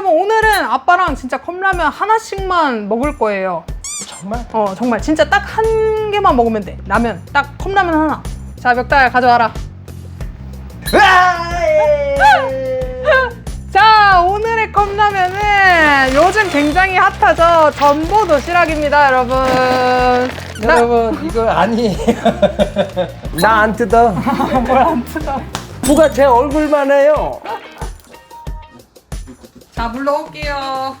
여러분 오늘은 아빠랑 진짜 컵라면 하나씩만 먹을 거예요. 정말? 어 정말 진짜 딱 한 개만 먹으면 돼. 라면 딱 컵라면 하나. 자 멱달 가져와라. 자 오늘의 컵라면은 요즘 굉장히 핫하죠. 전보 도시락입니다 여러분. 나- 여러분 이거 아니에요. 나안 뜯어. 뭘 안 뜯어. 누가 제 얼굴만 해요. 자, 물 넣을게요.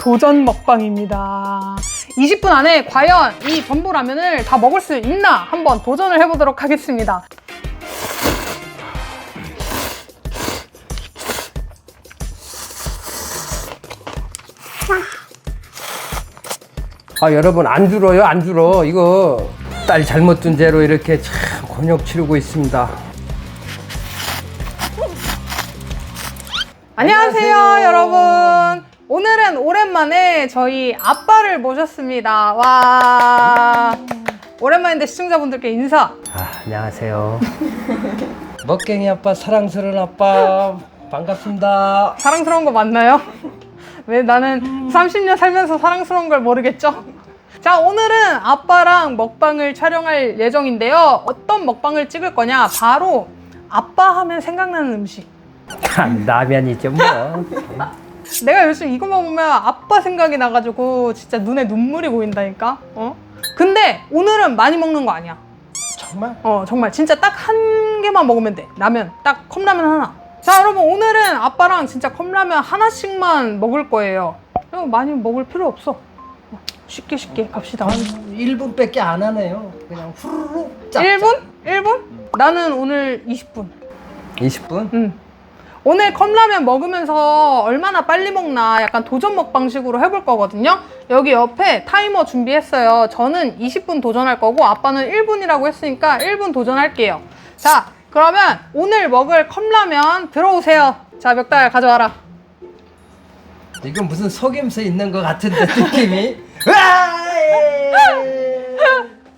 도전 먹방입니다. 20분 안에 과연 이 전부 라면을 다 먹을 수 있나 한번 도전을 해보도록 하겠습니다. 아 여러분 안 줄어요 안 줄어 이거 딸 잘못 둔 죄로 이렇게 참 곤욕 치르고 있습니다. 안녕하세요, 안녕하세요. 여러분. 오늘은 오랜만에 저희 아빠를 모셨습니다. 와. 오랜만인데 시청자분들께 인사. 아 안녕하세요. 먹갱이 아빠 사랑스러운 아빠 반갑습니다. 사랑스러운 거 맞나요? 왜 나는 30년 살면서 사랑스러운 걸 모르겠죠? 자, 오늘은 아빠랑 먹방을 촬영할 예정인데요. 어떤 먹방을 찍을 거냐? 바로 아빠 하면 생각나는 음식. 참 라면이죠 뭐. 내가 요즘 이거 먹으면 아빠 생각이 나가지고 진짜 눈에 눈물이 보인다니까? 어? 근데 오늘은 많이 먹는 거 아니야. 정말? 어, 정말 진짜 딱 한 개만 먹으면 돼. 라면. 딱 컵라면 하나. 자, 여러분 오늘은 아빠랑 진짜 컵라면 하나씩만 먹을 거예요. 이거 많이 먹을 필요 없어. 어, 쉽게 쉽게 갑시다. 한 1분밖에 안 하네요. 그냥 후루룩 짭. 1분? 1분? 나는 오늘 20분. 20분? 응. 오늘 컵라면 먹으면서 얼마나 빨리 먹나 약간 도전 먹방식으로 해볼 거거든요. 여기 옆에 타이머 준비했어요. 저는 20분 도전할 거고 아빠는 1분이라고 했으니까 1분 도전할게요. 자, 그러면 오늘 먹을 컵라면 들어오세요. 자, 멱달 가져와라. 이건 무슨 속임수 있는 것 같은데 느낌이.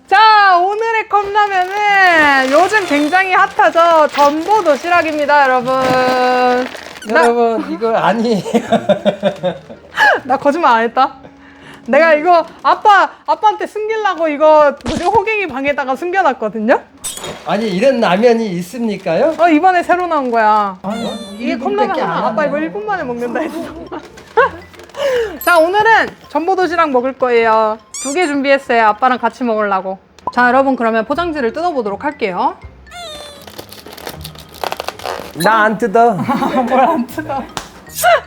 자, 오늘의 컵라면은 요즘 굉장히 핫하죠. 전보 도시락입니다, 여러분. 나, 여러분 이거 아니에요. 나 거짓말 안 했다. 내가 이거 아빠 아빠한테 숨기려고 이거 뭐지 호갱이 방에다가 숨겨놨거든요. 아니 이런 라면이 있습니까요? 어 이번에 새로 나온 거야. 이게 1분밖에 컵라면 안 하나. 아빠 이거 하네요. 1분 만에 먹는다 했어. 자 오늘은 전보 도시락 먹을 거예요. 두 개 준비했어요. 아빠랑 같이 먹으려고. 자 여러분 그러면 포장지를 뜯어보도록 할게요. 나 안 뜯어. 뭘 안 뜯어?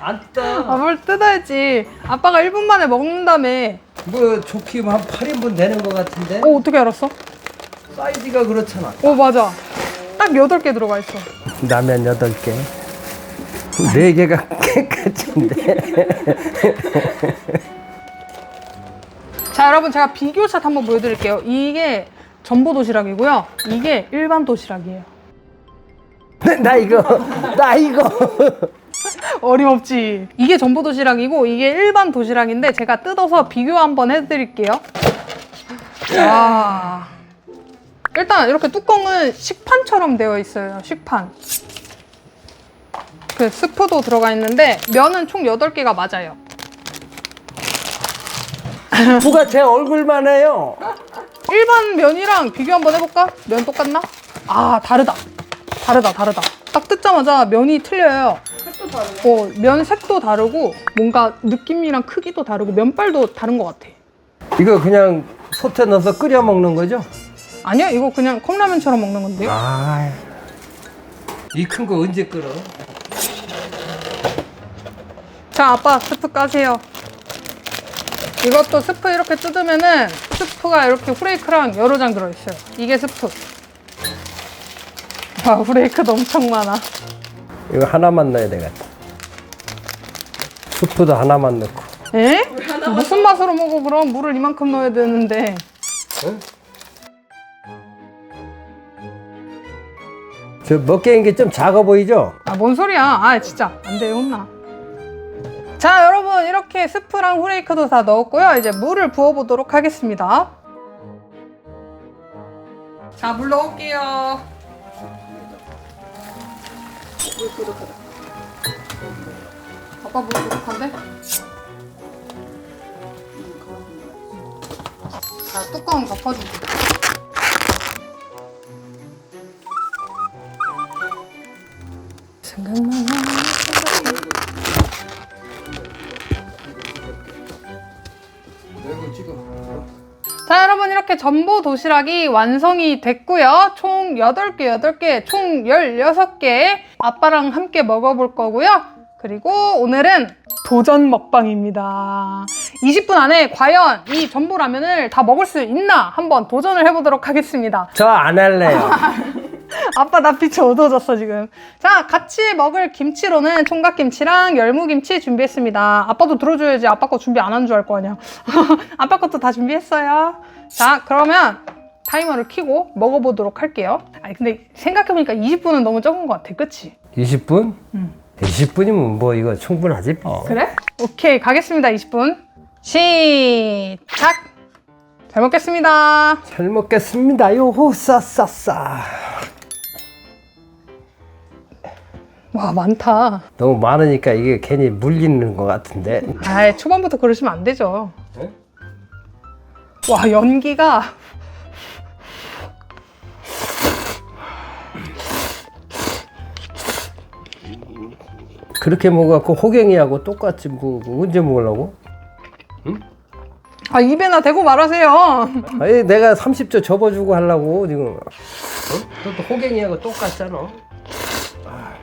안 뜯어. 아뭘 뜯어야지. 아빠가 1분 만에 먹는다며. 뭐 좋기면 한 8인분 되는 것 같은데 어 어떻게 알았어? 사이즈가 그렇잖아. 어 맞아. 딱 8개 들어가 있어. 라면 8개. 4개가 깨끗한데. 자 여러분 제가 비교 샷 한번 보여드릴게요. 이게 전보 도시락이고요. 이게 일반 도시락이에요. 나 이거, 나 이거. 어림없지. 이게 전보 도시락이고 이게 일반 도시락인데 제가 뜯어서 비교 한번 해드릴게요. 와. 일단 이렇게 뚜껑은 식판처럼 되어 있어요 식판 그 스프도 들어가 있는데 면은 총 8개가 맞아요 누가 제 얼굴만 해요? 일반 면이랑 비교 한번 해볼까? 면 똑같나? 아 다르다 다르다 다르다 딱 뜯자마자 면이 틀려요 색도 다르네 어, 면 색도 다르고 뭔가 느낌이랑 크기도 다르고 면발도 다른 것 같아 이거 그냥 솥에 넣어서 끓여 먹는 거죠? 아니요 이거 그냥 컵라면처럼 먹는 건데요 아. 이 큰 거 언제 끓어? 자 아빠 스프 까세요. 이것도 스프 이렇게 뜯으면은 스프가 이렇게 후레이크랑 여러 장 들어있어요. 이게 스프. 와 후레이크도 엄청 많아. 이거 하나만 넣어야 되겠다. 스프도 하나만 넣고. 에? 무슨 맛으로 먹어? 그럼 물을 이만큼 넣어야 되는데. 저 먹게인 게 좀 작아 보이죠? 아 뭔 소리야? 아 진짜. 안 돼요 혼나 자 여러분 이렇게 스프랑 후레이크도 다 넣었고요 이제 물을 부어 보도록 하겠습니다 자, 물 넣을게요. 아빠 물 부족한데? 자, 뚜껑 덮어주고. 생각만 이렇게 전보 도시락이 완성이 됐고요. 총 8개 8개 총 16개 아빠랑 함께 먹어볼 거고요. 그리고 오늘은 도전 먹방입니다. 20분 안에 과연 이 전보 라면을 다 먹을 수 있나 한번 도전을 해보도록 하겠습니다. 저 안 할래요. 아빠 나 빛이 어두워졌어 지금. 자 같이 먹을 김치로는 총각김치랑 열무김치 준비했습니다. 아빠도 들어줘야지 아빠 거 준비 안 한 줄 알 거 아니야. 아빠 것도 다 준비했어요 자 그러면 타이머를 켜고 먹어보도록 할게요 아니 근데 생각해보니까 20분은 너무 적은 것 같아 그치? 20분? 20분이면 뭐 이거 충분하지 뭐. 그래? 오케이 가겠습니다 20분 시작 잘 먹겠습니다 잘 먹겠습니다. 요 호 싸싸싸. 와 많다 너무 많으니까 이게 괜히 물리는 것 같은데. 아 초반부터 그러시면 안 되죠. 네? 와 연기가 그렇게 먹어갖고 호갱이하고 똑같이 뭐 언제 먹으려고? 아 입에나 대고 말하세요. 아니 내가 30초 접어주고 하려고 지금. 어? 그것도 호갱이하고 똑같잖아. 아,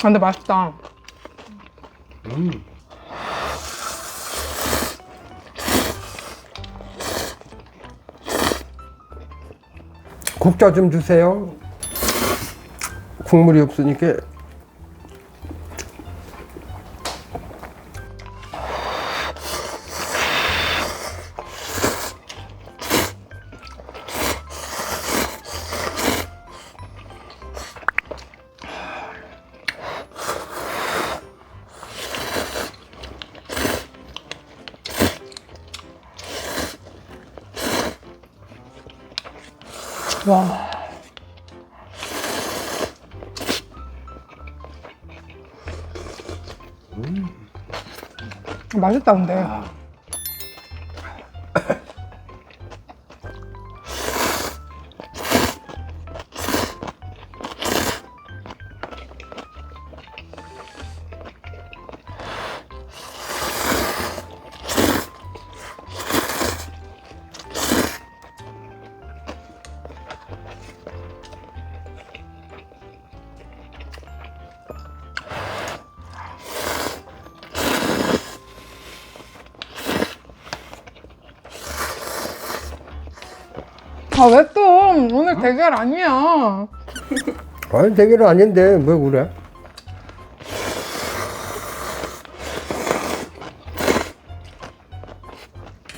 근데 맛있다. 국자 좀 주세요. 국물이 없으니까. 와. 맛있다 근데. 아 왜 또 오늘 대결 아니야? 아니 대결은 아닌데 왜 그래?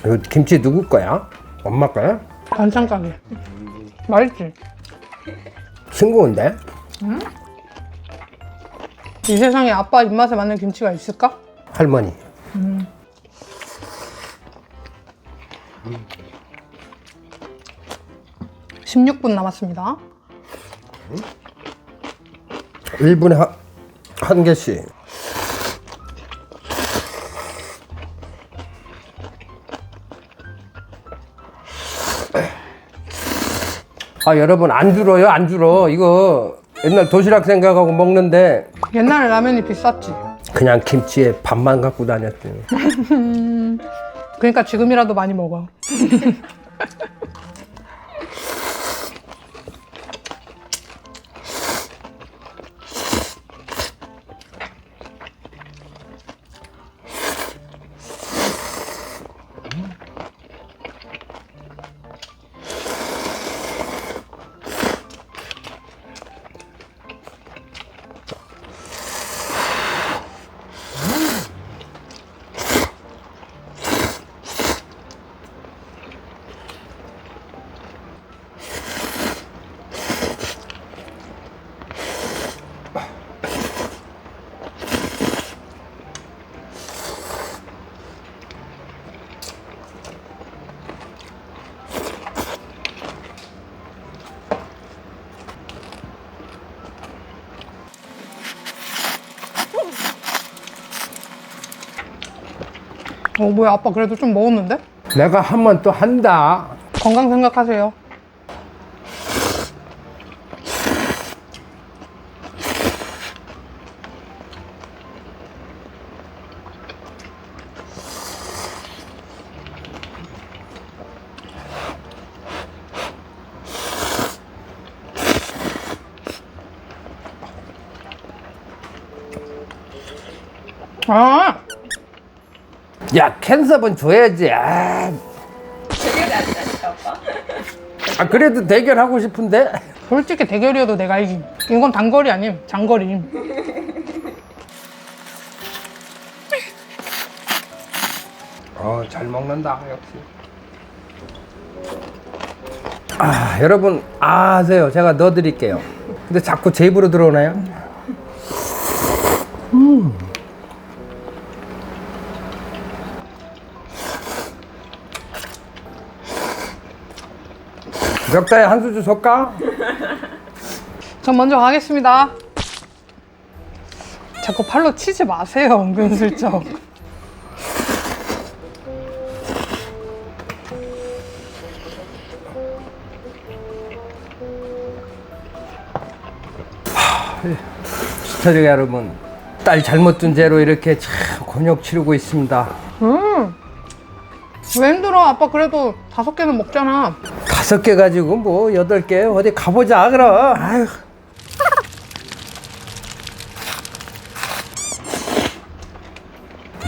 이거 김치 누구 거야? 엄마 거야? 반찬 가게. 맛있지? 싱거운데? 이 세상에 아빠 입맛에 맞는 김치가 있을까? 할머니. 16분 남았습니다. 1분에 한, 한 개씩. 아 여러분 안 줄어요 안 줄어 이거 옛날 도시락 생각하고 먹는데 옛날에 라면이 비쌌지. 그냥 김치에 밥만 갖고 다녔지 그러니까 지금이라도 많이 먹어. 어 뭐야 아빠 그래도 좀 먹었는데? 내가 한번 또 한다. 건강 생각하세요. 아, 야, 캔섭은 줘야지. 아, 아빠. 아, 그래도 대결하고 싶은데. 솔직히 대결이어도 내가 이김. 이건 단거리 아님, 장거리임. 어, 잘 먹는다, 역시. 아, 여러분, 아 하세요. 제가 넣어드릴게요. 근데 자꾸 제 입으로 들어오나요? 음. 멱다에 한 수주 쏠까? 전 먼저 가겠습니다. 자꾸 팔로 치지 마세요, 은근슬쩍. 시청자 여러분, 딸 잘못 둔 죄로 이렇게 참 곤욕 치르고 있습니다. 음. 왜 힘들어? 아빠 그래도 다섯 개는 먹잖아. 다섯 개 가지고 뭐 여덟 개 어디 가보자 그럼. 아유.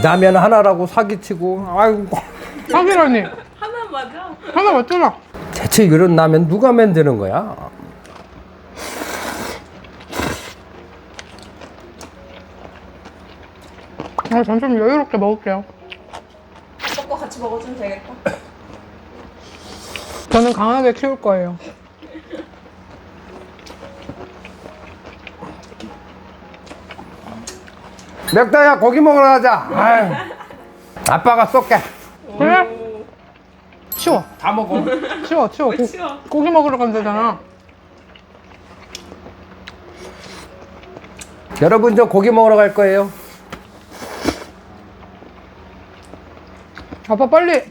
라면 하나라고 사기치고 아이고 사기라니. 하나 맞아. 하나 맞잖아. 대체 이런 라면 누가 만드는 거야? 아, 전좀 여유롭게 먹을게요. 아빠 거 같이 먹어주면 되겠다. 저는 강하게 키울 거예요. 맥다야 고기 먹으러 가자. 아유. 아빠가 쏠게. 그래? 치워. 다 먹어. 치워, 치워. 고, 치워? 고기 먹으러 가면 되잖아. 여러분 저 고기 먹으러 갈 거예요. 아빠 빨리.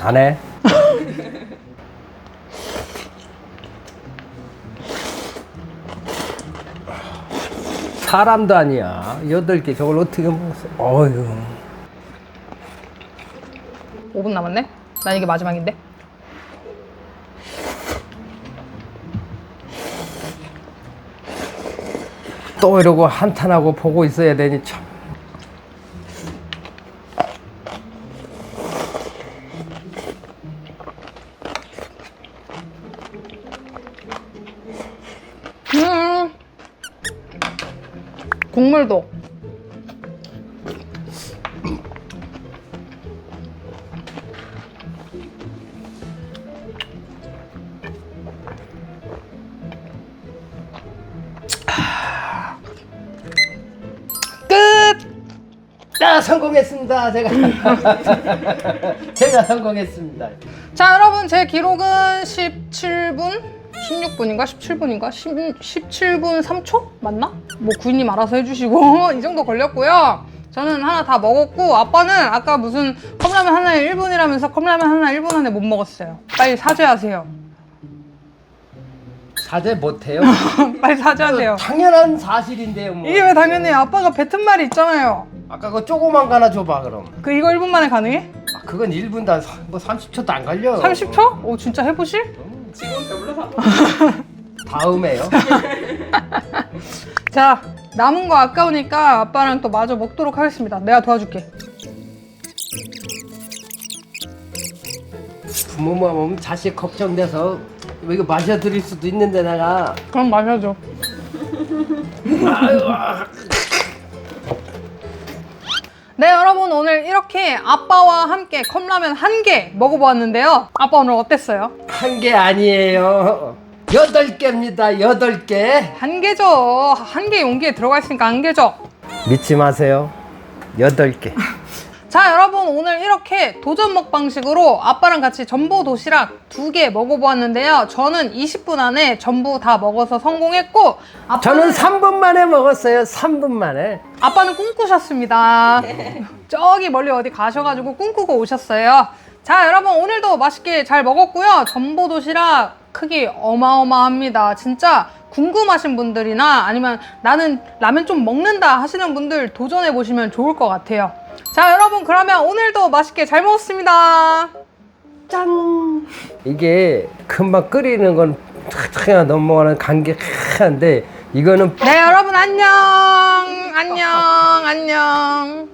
안 해. 사람도 아니야. 여덟 개 저걸 어떻게 먹었어? 어휴. 5분 남았네? 난 이게 마지막인데. 또 이러고 한탄하고 보고 있어야 되니 참. 국물도. 끝! 자 성공했습니다. 제가 제가 성공했습니다. 자, 여러분, 제 기록은 17분? 16분인가? 17분인가? 17분 3초? 맞나? 뭐, 구인님 알아서 해주시고, 이 정도 걸렸고요. 저는 하나 다 먹었고, 아빠는 아까 무슨 컵라면 하나에 1분이라면서 컵라면 하나 1분 안에 못 먹었어요. 빨리 사죄하세요. 사죄 못해요. 빨리 사죄하세요. 당연한 사실인데요. 뭐. 이게 왜 당연히 아빠가 뱉은 말이 있잖아요. 아까 그 조그만 거 하나 줘봐 그럼. 그 이거 1분 만에 가능해? 아, 그건 1분 다뭐 30초도 안 걸려. 30초? 오, 진짜 해보실? 지금 배불러서. 다음에요. 자, 남은 거 아까우니까 아빠랑 또 마저 먹도록 하겠습니다. 내가 도와줄게. 부모만 보면 자식 걱정돼서 뭐 이거 마셔드릴 수도 있는데 내가 그럼 마셔줘. 네, 여러분 오늘 이렇게 아빠와 함께 컵라면 한 개 먹어보았는데요. 아빠 오늘 어땠어요? 한개 아니에요. 여덟 개입니다. 여덟 개. 한 개죠. 한 개 용기에 들어가 있으니까 한 개죠. 믿지 마세요. 여덟 개. 자 여러분 오늘 이렇게 도전 먹방식으로 아빠랑 같이 전보 도시락 두 개 먹어보았는데요. 저는 20분 안에 전부 다 먹어서 성공했고 아빠는, 저는 3분 만에 먹었어요. 3분 만에. 아빠는 꿈꾸셨습니다. 저기 멀리 어디 가셔가지고 꿈꾸고 오셨어요. 자 여러분 오늘도 맛있게 잘 먹었고요. 전보 도시락 크기 어마어마합니다. 진짜 궁금하신 분들이나 아니면 나는 라면 좀 먹는다 하시는 분들 도전해 보시면 좋을 것 같아요. 자 여러분 그러면 오늘도 맛있게 잘 먹었습니다. 짠! 이게 금방 끓이는 건 탁탁 넘어가는 간격한데 이거는 네 여러분 안녕 안녕 안녕